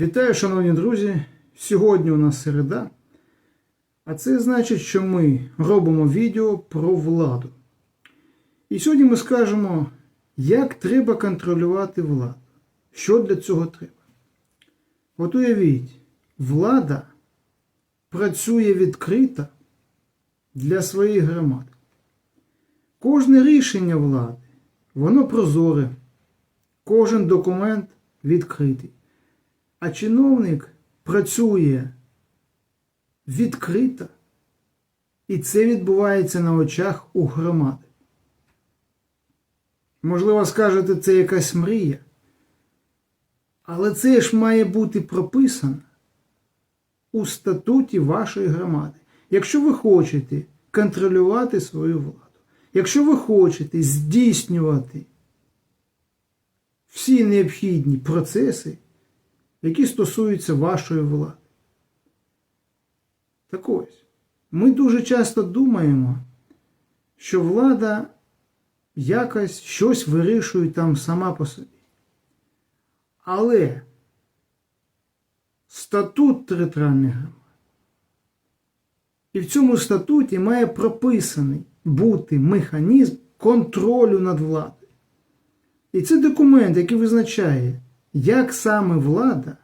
Вітаю, шановні друзі! Сьогодні у нас середа, а це значить, що ми робимо відео про владу. І сьогодні ми скажемо, як треба контролювати владу. Що для цього треба. От уявіть, влада працює відкрито для своєї громади. Кожне рішення влади, воно прозоре, кожен документ відкритий. А чиновник працює відкрито, і це відбувається на очах у громади. Можливо, скажете, це якась мрія, але це ж має бути прописано у статуті вашої громади. Якщо ви хочете контролювати свою владу, якщо ви хочете здійснювати всі необхідні процеси, які стосуються вашої влади. Так ось, ми дуже часто думаємо, що влада якось щось вирішує там сама по собі. Але статут територіальних громад. І в цьому статуті має прописаний бути механізм контролю над владою. І це документ, який визначає, як саме влада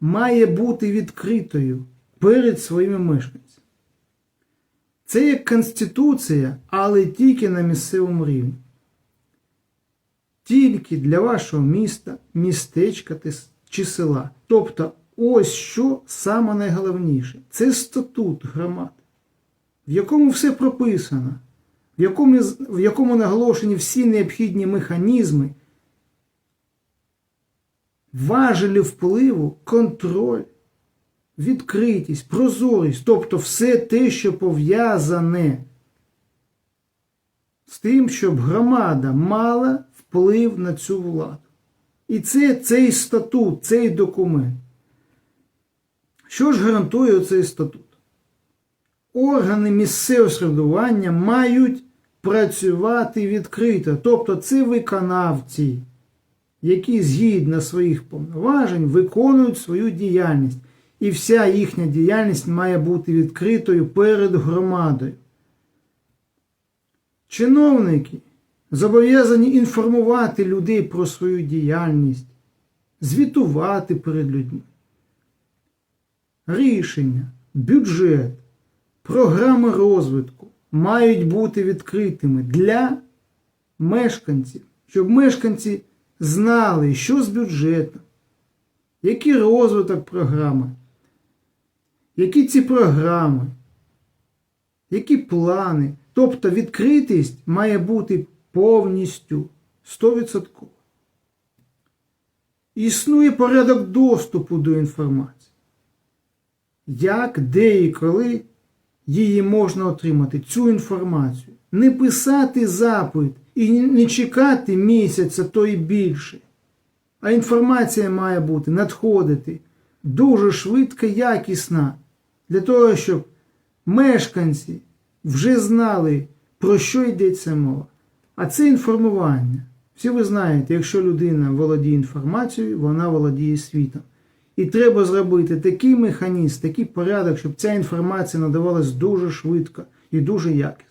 має бути відкритою перед своїми мешканцями. Це як Конституція, але тільки на місцевому рівні. Тільки для вашого міста, містечка чи села. Тобто, ось що саме найголовніше це статут громад, в якому все прописано, в якому, в якому наголошені всі необхідні механізми важелі впливу, контроль, відкритість, прозорість, тобто все те, що пов'язане з тим, щоб громада мала вплив на цю владу. І це цей статут, цей документ. Що ж гарантує цей статут? Органи місцевого середування мають працювати відкрито, тобто це виконавці які згідно своїх повноважень виконують свою діяльність. І вся їхня діяльність має бути відкритою перед громадою. Чиновники зобов'язані інформувати людей про свою діяльність, звітувати перед людьми. Рішення, бюджет, програми розвитку мають бути відкритими для мешканців, щоб мешканці знали, що з бюджетом, який розвиток програми, які ці програми, які плани. Тобто відкритість має бути повністю 100%. Існує порядок доступу до інформації. Як, де і коли її можна отримати, цю інформацію. Не писати запит і не чекати місяця, то і більше. А інформація має бути надходити дуже швидко, якісна, для того, щоб мешканці вже знали, про що йдеться мова. А це інформування. Всі ви знаєте, якщо людина володіє інформацією, вона володіє світом. І треба зробити такий механізм, такий порядок, щоб ця інформація надавалась дуже швидко і дуже якісно.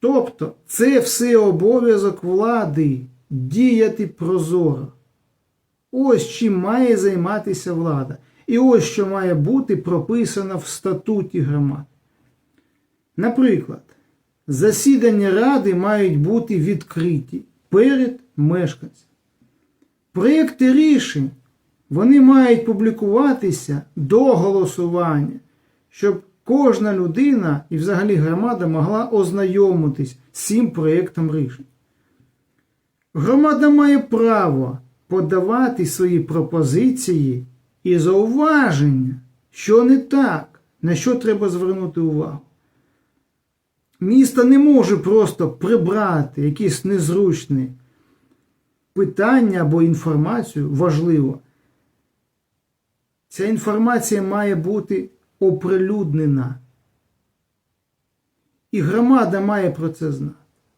Тобто це все обов'язок влади діяти прозоро. Ось чим має займатися влада. І ось що має бути прописано в статуті громад. Наприклад, засідання ради мають бути відкриті перед мешканцями. Проєкти рішень вони мають публікуватися до голосування, щоб кожна людина і взагалі громада могла ознайомитись з цим проєктом рішень. Громада має право подавати свої пропозиції і зауваження, що не так, на що треба звернути увагу. Місто не може просто прибрати якісь незручні питання або інформацію важливо. Ця інформація має бути оприлюднена. І громада має про це знати.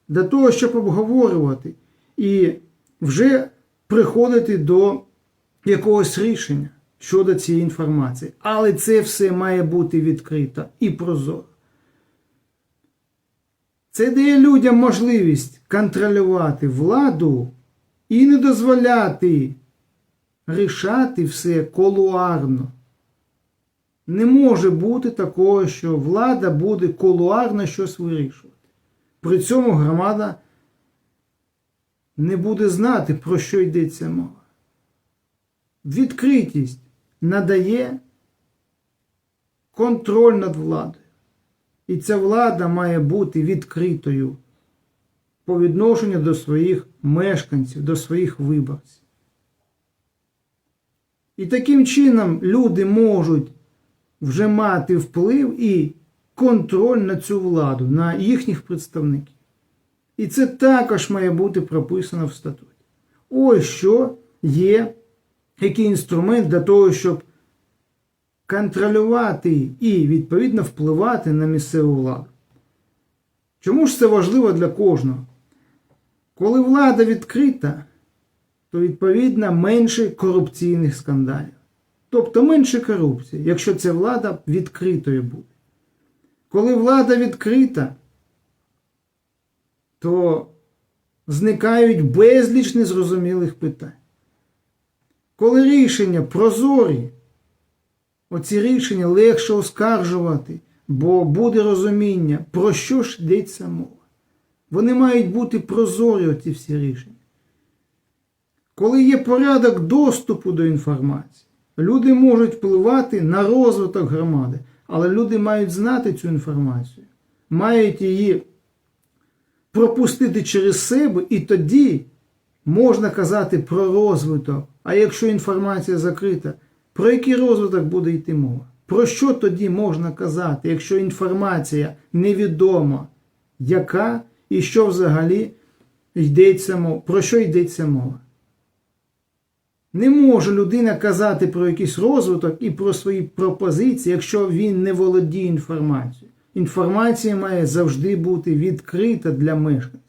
Для того, щоб обговорювати і вже приходити до якогось рішення щодо цієї інформації. Але це все має бути відкрито і прозоро. Це дає людям можливість контролювати владу і не дозволяти рішати все колуарно. Не може бути такого, що влада буде колуарно щось вирішувати. При цьому громада не буде знати, про що йдеться мова. Відкритість надає контроль над владою. І ця влада має бути відкритою по відношенню до своїх мешканців, до своїх виборців. І таким чином люди можуть вже мати вплив і контроль на цю владу, на їхніх представників. І це також має бути прописано в статуті. Ось що є який інструмент для того, щоб контролювати і відповідно впливати на місцеву владу. Чому ж це важливо для кожного? Коли влада відкрита, то відповідно менше корупційних скандалів. Тобто менше корупції, якщо ця влада відкритою буде. Коли влада відкрита, то зникають безліч незрозумілих питань. Коли рішення прозорі, оці рішення легше оскаржувати, бо буде розуміння, про що ж йдеться мова. Вони мають бути прозорі, оці всі рішення. Коли є порядок доступу до інформації, люди можуть впливати на розвиток громади, але люди мають знати цю інформацію, мають її пропустити через себе, і тоді можна казати про розвиток. А якщо інформація закрита, про який розвиток буде йти мова? Про що тоді можна казати, якщо інформація невідома, яка і що взагалі йдеться мова? Про що йдеться мова? Не може людина казати про якийсь розвиток і про свої пропозиції, якщо він не володіє інформацією. Інформація має завжди бути відкрита для мешканців.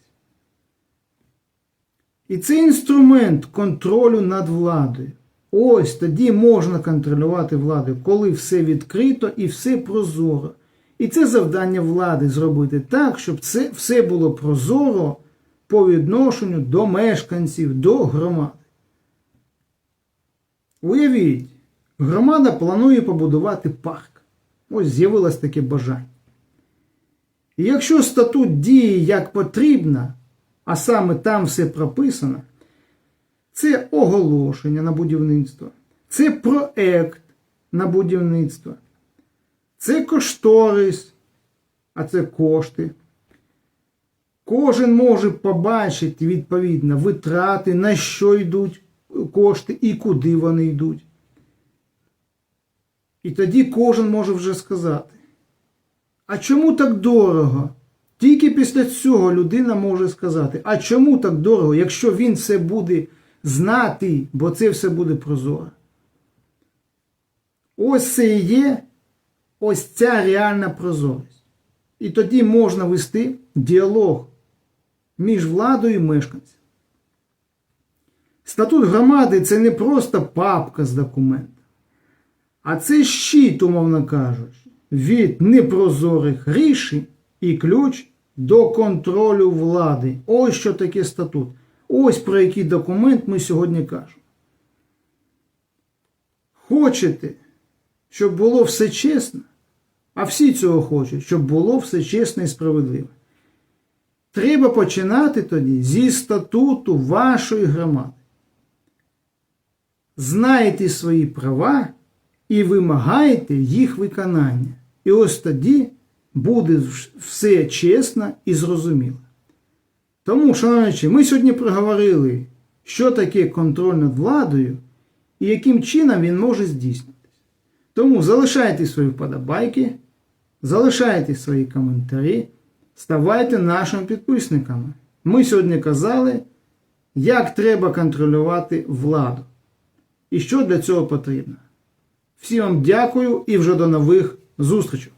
І це інструмент контролю над владою. Ось тоді можна контролювати владу, коли все відкрито і все прозоро. І це завдання влади зробити так, щоб це все було прозоро по відношенню до мешканців, до громади. Уявіть, громада планує побудувати парк. Ось з'явилось таке бажання. І якщо статут діє як потрібно, а саме там все прописано, це оголошення на будівництво, це проект на будівництво, це кошторис, а це кошти. Кожен може побачити відповідно витрати, на що йдуть кошти і куди вони йдуть. І тоді кожен може вже сказати, а чому так дорого? Тільки після цього людина може сказати, а чому так дорого, якщо він все буде знати, бо це все буде прозоро. Ось це і є ось ця реальна прозорість. І тоді можна вести діалог між владою і мешканцем. Статут громади це не просто папка з документами, а це щит, умовно кажучи, від непрозорих рішень і ключ до контролю влади. Ось що таке статут. Ось про який документ ми сьогодні кажемо. Хочете, щоб було все чесно, а всі цього хочуть, щоб було все чесно і справедливо. Треба починати тоді зі статуту вашої громади. Знайте свої права і вимагайте їх виконання. І ось тоді буде все чесно і зрозуміло. Тому, шановні, ми сьогодні проговорили, що таке контроль над владою і яким чином він може здійснитися. Тому залишайте свої вподобайки, залишайте свої коментарі, ставайте нашими підписниками. Ми сьогодні казали, як треба контролювати владу і що для цього потрібно. Всім вам дякую і вже до нових зустрічей!